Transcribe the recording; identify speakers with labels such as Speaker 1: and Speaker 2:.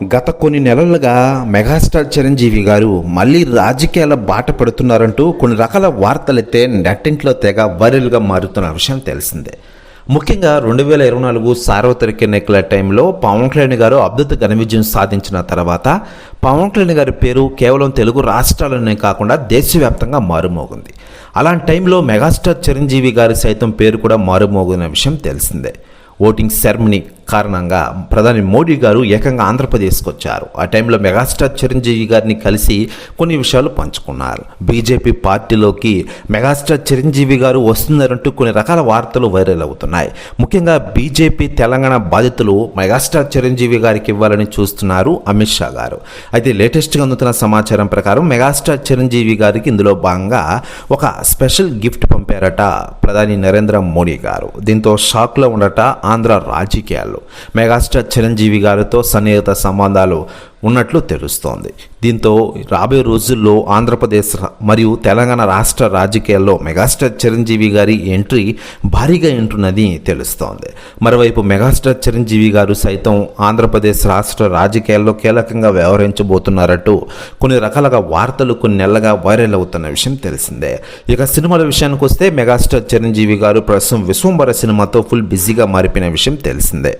Speaker 1: గత కొన్ని నెలలుగా మెగాస్టార్ చిరంజీవి గారు మళ్ళీ రాజకీయాల బాట పడుతున్నారంటూ కొన్ని రకాల వార్తలైతే నెట్టింట్లో తెగ వైరల్గా మారుతున్న విషయం తెలిసిందే. ముఖ్యంగా రెండు వేల ఇరవై నాలుగు సార్వత్రిక ఎన్నికల టైంలో పవన్ కళ్యాణ్ గారు అద్భుత ఘన విజయం సాధించిన తర్వాత పవన్ కళ్యాణ్ గారి పేరు కేవలం తెలుగు రాష్ట్రాలనే కాకుండా దేశవ్యాప్తంగా మారుమోగింది. అలాంటి టైంలో మెగాస్టార్ చిరంజీవి గారి సైతం పేరు కూడా మారుమోగిన విషయం తెలిసిందే. ఓటింగ్ సెరమనీ కారణంగా ప్రధాని మోడీ గారు ఏకంగా ఆంధ్రప్రదేశ్కి వచ్చారు ఆ టైంలో మెగాస్టార్ చిరంజీవి గారిని కలిసి కొన్ని విషయాలు పంచుకున్నారు. బీజేపీ పార్టీలోకి మెగాస్టార్ చిరంజీవి గారు వస్తున్నారంటూ కొన్ని రకాల వార్తలు వైరల్ అవుతున్నాయి. ముఖ్యంగా బీజేపీ తెలంగాణ బాధితులు మెగాస్టార్ చిరంజీవి గారికి ఇవ్వాలని చూస్తున్నారు అమిత్ షా గారు. అయితే లేటెస్ట్గా అందుతున్న సమాచారం ప్రకారం మెగాస్టార్ చిరంజీవి గారికి ఇందులో భాగంగా ఒక స్పెషల్ గిఫ్ట్ పంపారట ప్రధాని నరేంద్ర మోడీ గారు. దీంతో షాక్లో ఉండట ఆంధ్ర రాజకీయాల్లో. మెగాస్టార్ చిరంజీవి గారితో సన్నిహిత సంబంధాలు ఉన్నట్లు తెలుస్తోంది. దీంతో రాబోయే రోజుల్లో ఆంధ్రప్రదేశ్ మరియు తెలంగాణ రాష్ట్ర రాజకీయాల్లో మెగాస్టార్ చిరంజీవి గారి ఎంట్రీ భారీగా ఉంటున్నది తెలుస్తోంది. మరోవైపు మెగాస్టార్ చిరంజీవి గారు సైతం ఆంధ్రప్రదేశ్ రాష్ట్ర రాజకీయాల్లో కీలకంగా వ్యవహరించబోతున్నారట్టు కొన్ని రకాలుగా వార్తలు కొన్ని నెలలుగా వైరల్ అవుతున్న విషయం తెలిసిందే. ఇక సినిమాల విషయానికి వస్తే మెగాస్టార్ చిరంజీవి గారు ప్రస్తుతం విశ్వంబర సినిమాతో ఫుల్ బిజీగా మారిపోయిన విషయం తెలిసిందే.